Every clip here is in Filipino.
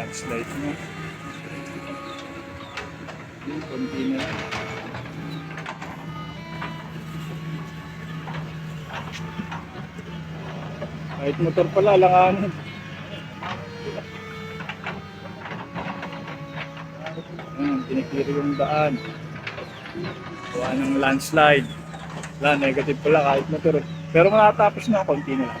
landslide mo. Yung konti. Kahit motor pala, langanin. Ayan, tiniklir yung daan. Gawa ng landslide. Wala, negative pala kahit motor. Pero matatapos na, konti na lang.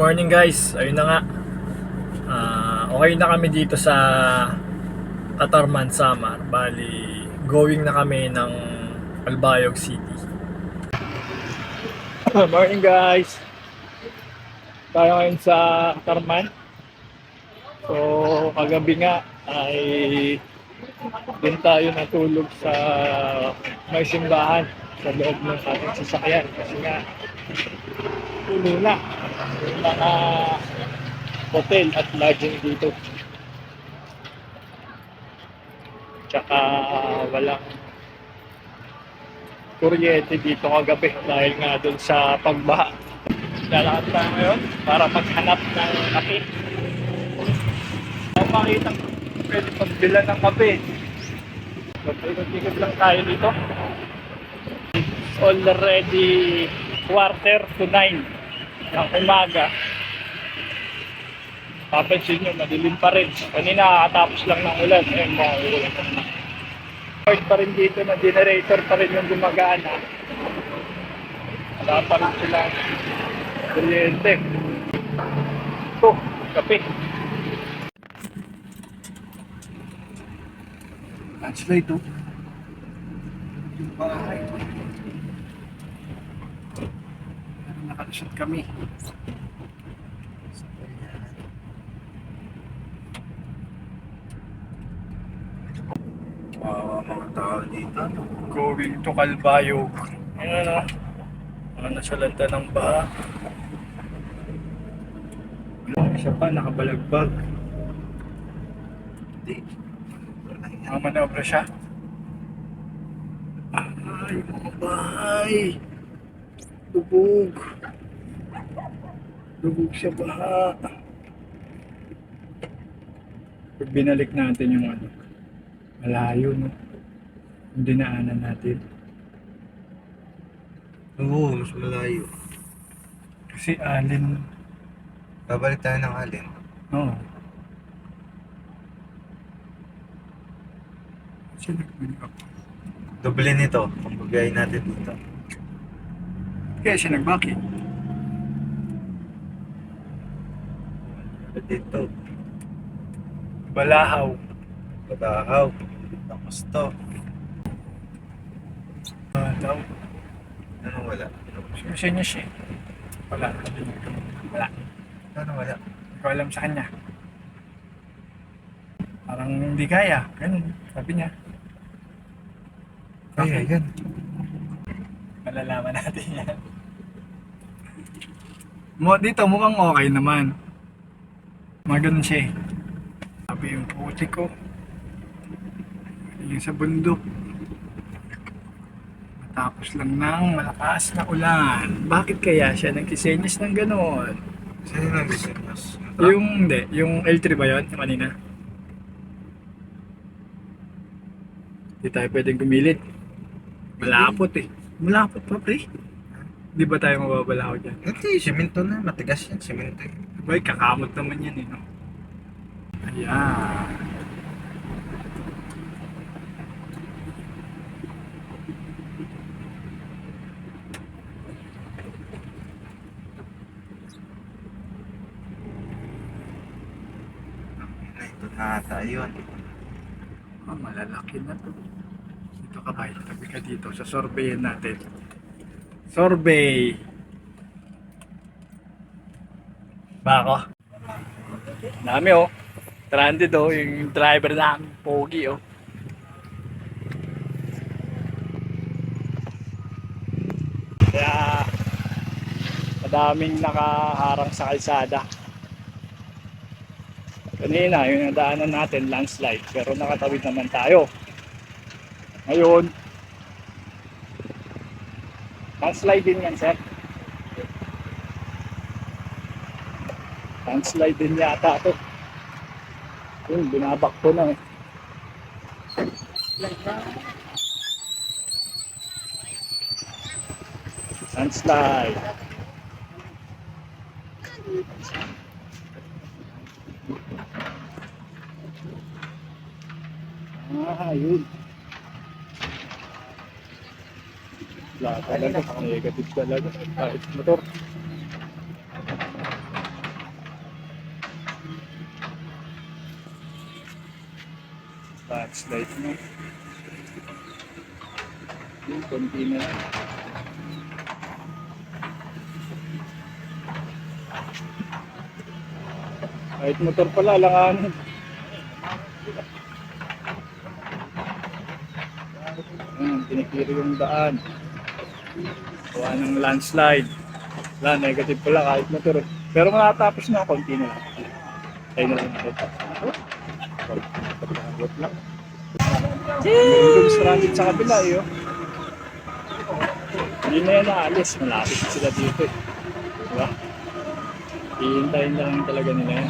morning guys. Ayun na nga. Ah, okay na kami dito sa Katarman, Samar. Bali, going na kami ng Albayog City. morning guys. Tayo ngayon sa Katarman. So, kagabi nga ay din tayo natulog sa may simbahan sa loob ng ating sasakyan kasi nga puno na mga hotel at lodging dito. Tsaka walang kuryente dito kagabi dahil nga dun sa pagbaha. Lalakad tayo ngayon para maghanap ng kape. Kung makita pwede pagbila ng kape. Magtikot-tikot lang tayo dito. It's already quarter to nine ng umaga. Papansin nyo, madilim pa rin. Kanina, katapos lang ng ulan. Ayun, mga ulan. Hard pa rin dito na generator pa rin yung gumagana. Wala pa rin sila kuryente. Ito, kape. Landslide ito. Yung bahay. Nakalusot kami. Wow, mga tao dito. Going to Calbayog. Ayan na. Mga nasalanta ng baha. Isa pa, nakabalagbag. Hindi. Mga manobra siya. Ay, mga bahay. Lubog. Lubog sa baha. Pag binalik natin yung ano, malayo no. Yung dinaanan natin. Oo, mas malayo. Kasi alin, Babalik tayo ng alin. Oo. Siya nag-pick up. Doble nito, bagayin natin dito. Kaya siya nag-bakit. Dito, Balahaw. Badahaw. Tapos to. Ah, daw. Ano wala? Siya niya siya. Wala. Wala. Ano wala? Hindi ko alam sa kanya. Parang hindi kaya. Ganun. Sabi niya. Ay, ayan. Malalaman natin yan. Mo, dito mukhang okay naman. Mga ganun siya eh. Sabi yung puti ko. Yung sa bundok. Matapos lang ng malakas na ulan. Bakit kaya siya nagkisenyas ng ganun? Saan yung nag-signals? Yung, hindi. Yung L3 ba yun? Yung kanina? Hindi tayo pwedeng gumilit. Malapot eh. Malapot pa pre. Di ba tayo mababalaw dyan? Hindi, simento na. Matigas yan, simento. eh. Boy, kakamot naman yan eh, no? Ayan. Ito na ata yun. Ah, malalaki na to. Dito ka ba? Tabi ka dito sa survey natin. Survey. Bako. Dami oh. Stranded oh. Yung driver namin. Pogi oh. Kaya madaming nakaharang sa kalsada. Kanina, yung nadaanan natin, landslide. Pero nakatawid naman tayo. Ngayon, landslide din yan, sir. Landslide din yata to. Yun, binabak ko na eh. Landslide. Ah, yun. Wala talaga. Negative talaga. Kahit motor. Landslide mo. Yung konti na lang. Kahit motor pala, langanin. Ayan, tinikiri yung daan. Gawa ng landslide. Wala, negative pala kahit motor. Pero matapos na, konti na lang. Tayo na lang ito. Pagkagot lang. Yung stranded sa kabila, eh. oh. Hindi na yan naalis. Malapit sila dito. eh. Diba? Hihintayin lang talaga nila yan.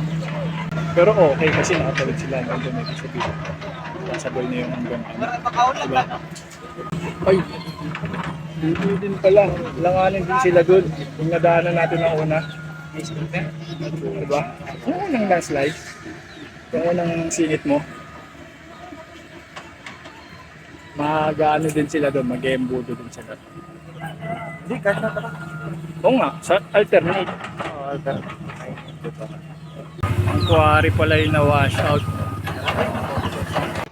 Pero okay kasi nakatawid sila nandun may sabihin. Sasabay na yung hanggang ano. Diba? Ay, dito din pala. Langanin din sila doon. Yung nadaanan natin na una. Diba? Yung unang landslide. Yung unang singit mo. Mag-ano din sila doon. Mag-embudo din sila. Hindi, kahit na talaga. Oo nga, sa alternate. Oo, alter. Ay, diba? Ang quarry pala yung na-wash out.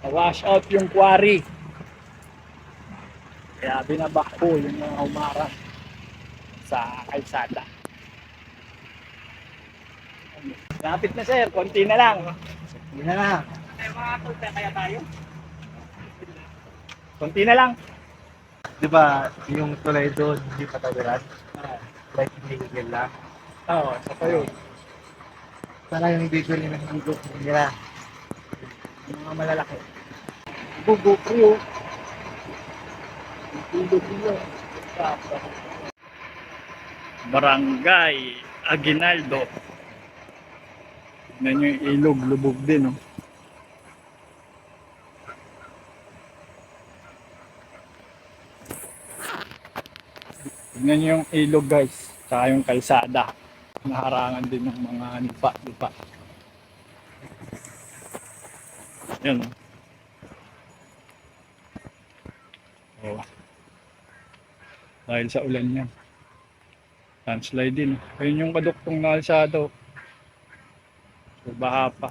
Na-wash out yung quarry. Kaya binabakbo yung mga umara sa kalsada. Lapit na sir, konti na lang. Hindi na lang. kaya tayo? Konti na lang. Di ba, yung tulay doon, hindi patawiran? Like, hindi higil lang. Oo, sa kayo. Sana yung video nila ng higil nila. Yung mga malalaki. Bugo kriyo. Tulog nila. Barangay Aguinaldo. Tignan nyo yung ilog, lubog din. Oh. Tignan nyo yung ilog guys. Tsaka yung kalsada. Naharangan din ng mga lupa-lupa. Yan. Oh. Dahil sa ulan niya. Landslide din. Ayun yung kaduktong na kalsado. So, baha pa.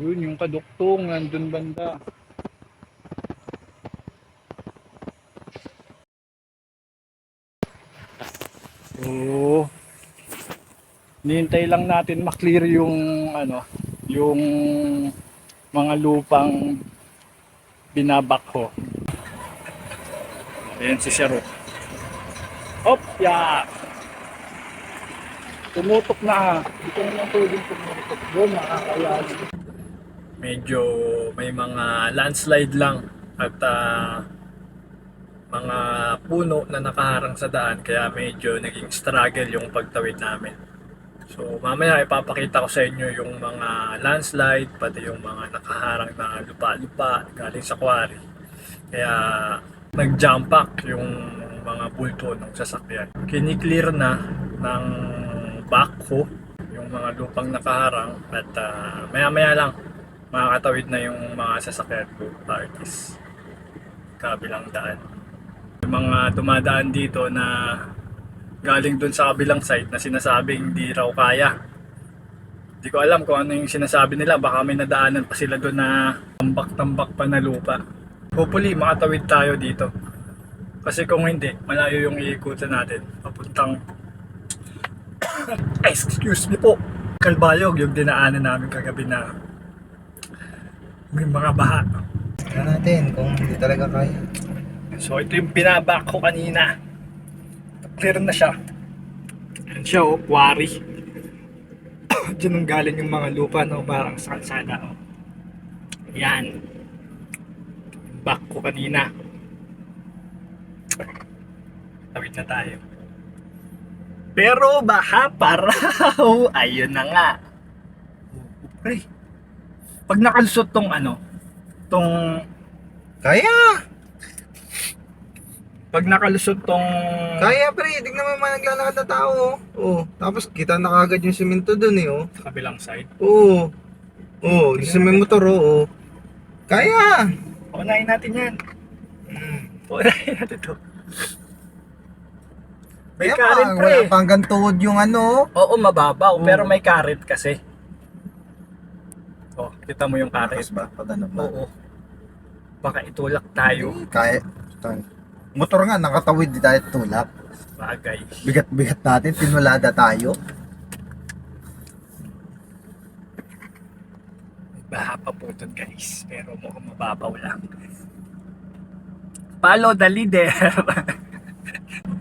Yun yung kaduktong nandun banda. Oo. Nihintay lang natin maklear yung ano, yung mga lupang binabakho. Ayan si Sharo. Hop, ya. Tumutok na. Ito naman pwedeng tumutok. Doon, nakakayaan. Medyo may mga landslide lang at ah, mga puno na nakaharang sa daan kaya medyo naging struggle yung pagtawid namin. So mamaya ipapakita ko sa inyo yung mga landslide pati yung mga nakaharang na lupa-lupa galing sa quarry. Kaya nag-jump pack yung mga bulto ng sasakyan. Kiniklear na ng backhoe yung mga lupang nakaharang at ah, maya-maya lang makakatawid na yung mga sasakyan ko parties kabilang daan. Mga dumadaan dito na galing dun sa kabilang site na sinasabing hindi raw kaya. Hindi ko alam kung ano yung sinasabi nila. Baka may nadaanan pa sila doon na tambak-tambak pa na lupa. Hopefully, makatawid tayo dito. Kasi kung hindi, malayo yung iikutan natin. Papuntang... Excuse me po. Kalbayog, yung dinaanan namin kagabi na may mga baha. Tingnan natin kung hindi talaga kaya. So ito yung binabak ko kanina. Clear na siya. Yan siya oh, quarry. Diyan ang galing yung mga lupa no, parang sa kalsada oh. Yan. Back ko kanina. Tawid na tayo. Pero baha pa raw. Ayun na nga. Pre, pag nakalusot tong ano, tong Kaya! Pag nakalusot tong Kaya pre, tignan mo yung mga naglalakad na tao. Oh. oh. Tapos kita na kagad yung simento dun eh. Oh. sa kabilang side, Oo. Oo, yung sa may motor oh. oh. Kaya! unahin natin yan. Hmm. Unahin natin to. May Kaya pa, pre. wala pang hanggang tuhod yung ano. Oo, mababaw, Oo. pero may karet kasi. Oh, kita mo yung. Takas ba? Pag ano ba? Oo. Baka itulak tayo. Kaya. Motor nga, nakatawid di tayo tulak. Bagay. Bigat-bigat natin, tinulada tayo. Baha pa po dun guys. Pero mukhang mababaw lang. Follow the leader.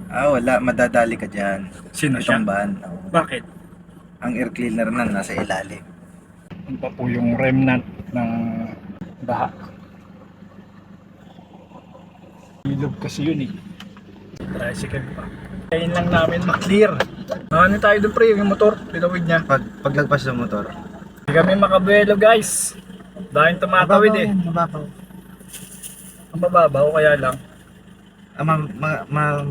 Ah, wala. Madadali ka dyan. Sino siya? Oh. Bakit? Ang air cleaner na nasa ilalim. Ano pa po yung remnant ng baha? Ilog kasi yun eh. Tricycle pa. Kain lang namin maklear. Ano tayo doon pre, yung motor, tinawid niya. Pag, paglagpas ng motor. Hindi kami makabuelo guys. Dahil tumatawid eh. Mababaw. Ang bababaw kaya lang. Ah, ma, ma, ma-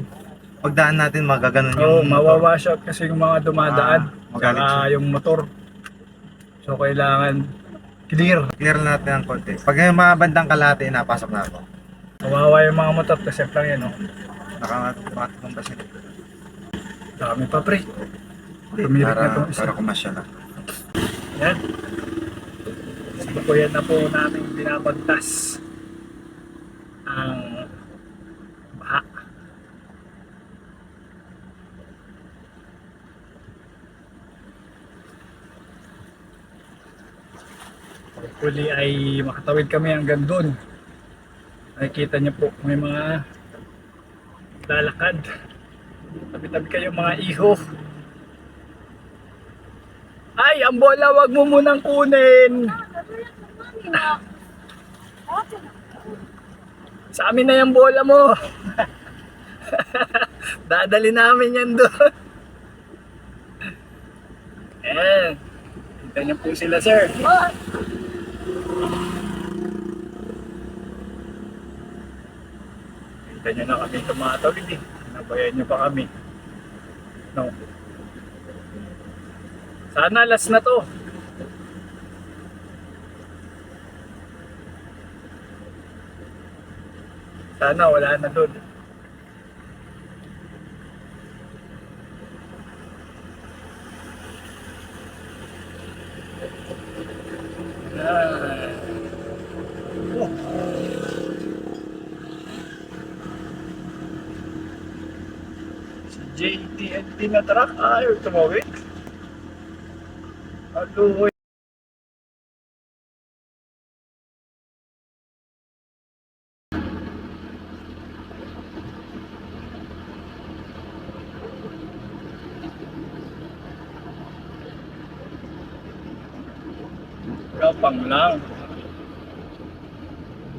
pagdaan natin magaganon Oo, oh, yung mawawash out kasi yung mga dumadaan. Ah, Saka yung motor. So kailangan clear. Clear natin ng konti. Pag yung mga bandang kalate, napasok na ako. Kawawa yung mga motor kasi lang yan oh. Nakakatulong ba sila? Dami pa pre. Tumirik Para, na itong isa. para kumasya na. Yan. Sabukuyan na po namin binabagtas ang baha. Hopefully ay makatawid kami hanggang doon. Nakikita niyo po may mga lalakad. Tabi-tabi kayo mga iho. Ay, ang bola, wag mo munang kunin. Sa amin na yung bola mo. Dadali namin yan doon. Eh, kita niyo po sila, sir. Kita niyo na kami tumatawid eh. Nabayan niyo pa kami. No. Sana last na to. Sana wala na doon. JTNT na truck ayaw tumawid. Aluhoy. Kapang lang.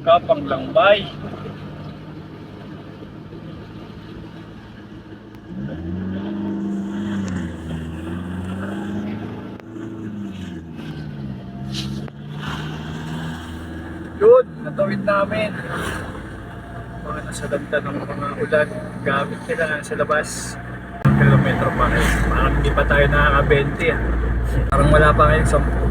Kapang lang, bay. Natawid namin. Mga nasa lagda ng mga ulan. Gamit nila sa labas. Kilometro pa rin. Parang hindi pa tayo nakaka-20 ah. Parang wala pa ngayong 10.